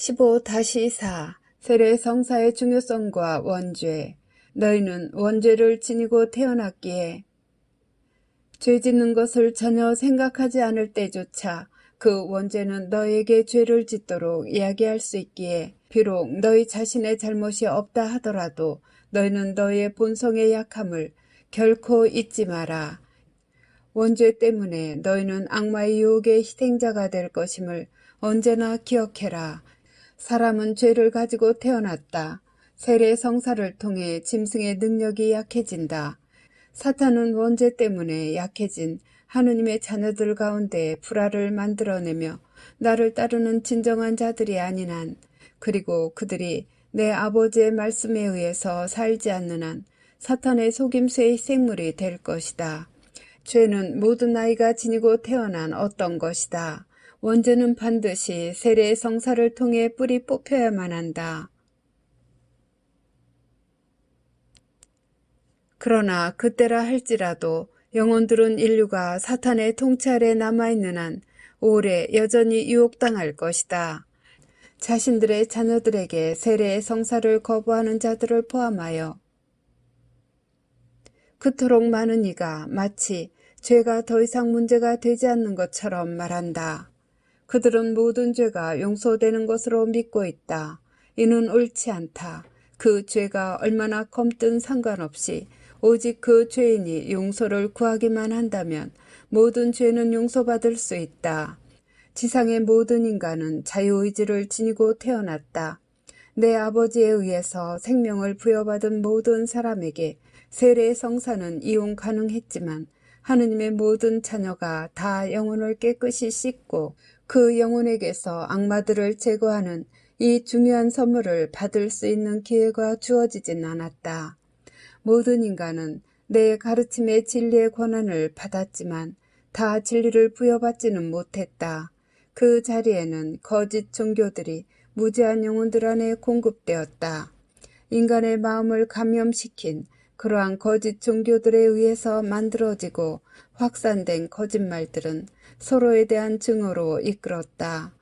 15-4 세례 성사의 중요성과 원죄 너희는 원죄를 지니고 태어났기에 죄 짓는 것을 전혀 생각하지 않을 때조차 그 원죄는 너희에게 죄를 짓도록 이야기할 수 있기에 비록 너희 자신의 잘못이 없다 하더라도 너희는 너희의 본성의 약함을 결코 잊지 마라. 원죄 때문에 너희는 악마의 유혹의 희생자가 될 것임을 언제나 기억해라. 사람은 죄를 가지고 태어났다. 세례 성사를 통해 짐승의 능력이 약해진다. 사탄은 원죄 때문에 약해진 하느님의 자녀들 가운데 불화를 만들어내며 나를 따르는 진정한 자들이 아닌 한 그리고 그들이 내 아버지의 말씀에 의해서 살지 않는 한 사탄의 속임수의 생물이 될 것이다. 죄는 모든 나이가 지니고 태어난 어떤 것이다. 원죄는 반드시 세례의 성사를 통해 뿌리 뽑혀야만 한다. 그러나 그때라 할지라도 영혼들은 인류가 사탄의 아래 남아있는 한 오래 여전히 유혹당할 것이다. 자신들의 자녀들에게 세례의 성사를 거부하는 자들을 포함하여 그토록 많은 이가 마치 죄가 더 이상 문제가 되지 않는 것처럼 말한다. 그들은 모든 죄가 용서되는 것으로 믿고 있다. 이는 옳지 않다. 그 죄가 얼마나 검든 상관없이 오직 그 죄인이 용서를 구하기만 한다면 모든 죄는 용서받을 수 있다. 지상의 모든 인간은 자유의지를 지니고 태어났다. 내 아버지에 의해서 생명을 부여받은 모든 사람에게 세례의 성사는 이용 가능했지만 하느님의 모든 자녀가 다 영혼을 깨끗이 씻고 그 영혼에게서 악마들을 제거하는 이 중요한 선물을 받을 수 있는 기회가 주어지진 않았다. 모든 인간은 내 가르침의 진리의 권한을 받았지만 다 진리를 부여받지는 못했다. 그 자리에는 거짓 종교들이 무지한 영혼들 안에 공급되었다. 인간의 마음을 감염시킨 그러한 거짓 종교들에 의해서 만들어지고 확산된 거짓말들은 서로에 대한 증오로 이끌었다.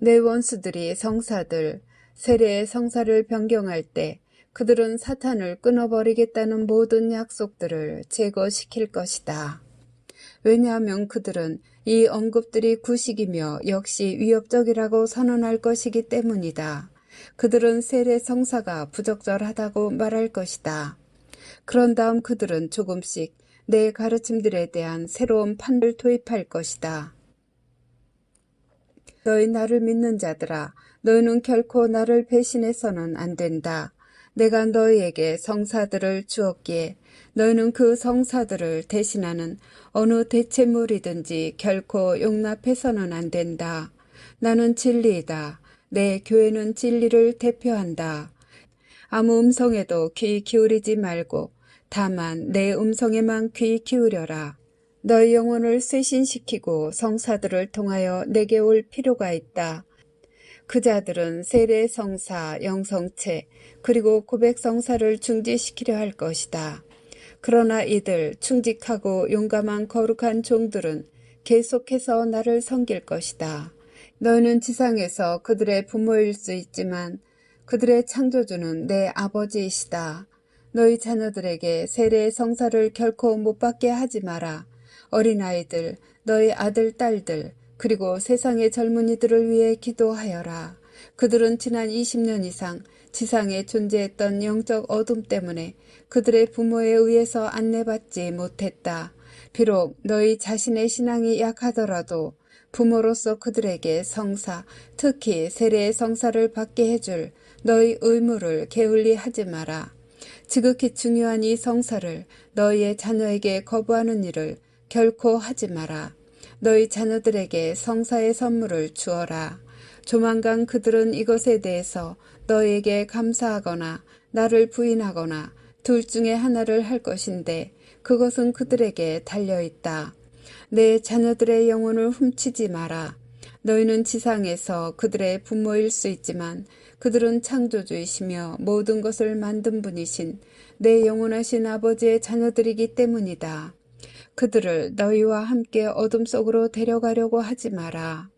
내 원수들이 성사들, 세례의 성사를 변경할 때 그들은 사탄을 끊어버리겠다는 모든 약속들을 제거시킬 것이다. 왜냐하면 그들은 이 언급들이 구식이며 역시 위협적이라고 선언할 것이기 때문이다. 그들은 세례 성사가 부적절하다고 말할 것이다. 그런 다음 그들은 조금씩 내 가르침들에 대한 새로운 판을 도입할 것이다. 너희 나를 믿는 자들아, 너희는 결코 나를 배신해서는 안 된다. 내가 너희에게 성사들을 주었기에 너희는 그 성사들을 대신하는 어느 대체물이든지 결코 용납해서는 안 된다. 나는 진리이다. 내 교회는 진리를 대표한다. 아무 음성에도 귀 기울이지 말고 다만 내 음성에만 귀 기울여라. 너희 영혼을 쇄신시키고 성사들을 통하여 내게 올 필요가 있다. 그 자들은 세례 성사, 영성체, 그리고 고백 성사를 중지시키려 할 것이다. 그러나 이들 충직하고 용감한 거룩한 종들은 계속해서 나를 섬길 것이다. 너희는 지상에서 그들의 부모일 수 있지만 그들의 창조주는 내 아버지이시다. 너희 자녀들에게 세례의 성사를 결코 못 받게 하지 마라. 어린아이들, 너희 아들, 딸들, 그리고 세상의 젊은이들을 위해 기도하여라. 그들은 지난 20년 이상 지상에 존재했던 영적 어둠 때문에 그들의 부모에 의해서 안내받지 못했다. 비록 너희 자신의 신앙이 약하더라도 부모로서 그들에게 성사, 특히 세례의 성사를 받게 해줄 너희 의무를 게을리 하지 마라. 지극히 중요한 이 성사를 너희의 자녀에게 거부하는 일을 결코 하지 마라. 너희 자녀들에게 성사의 선물을 주어라. 조만간 그들은 이것에 대해서 너에게 감사하거나 나를 부인하거나 둘 중에 하나를 할 것인데 그것은 그들에게 달려있다. 내 자녀들의 영혼을 훔치지 마라. 너희는 지상에서 그들의 부모일 수 있지만 그들은 창조주이시며 모든 것을 만든 분이신 내 영원하신 아버지의 자녀들이기 때문이다. 그들을 너희와 함께 어둠 속으로 데려가려고 하지 마라.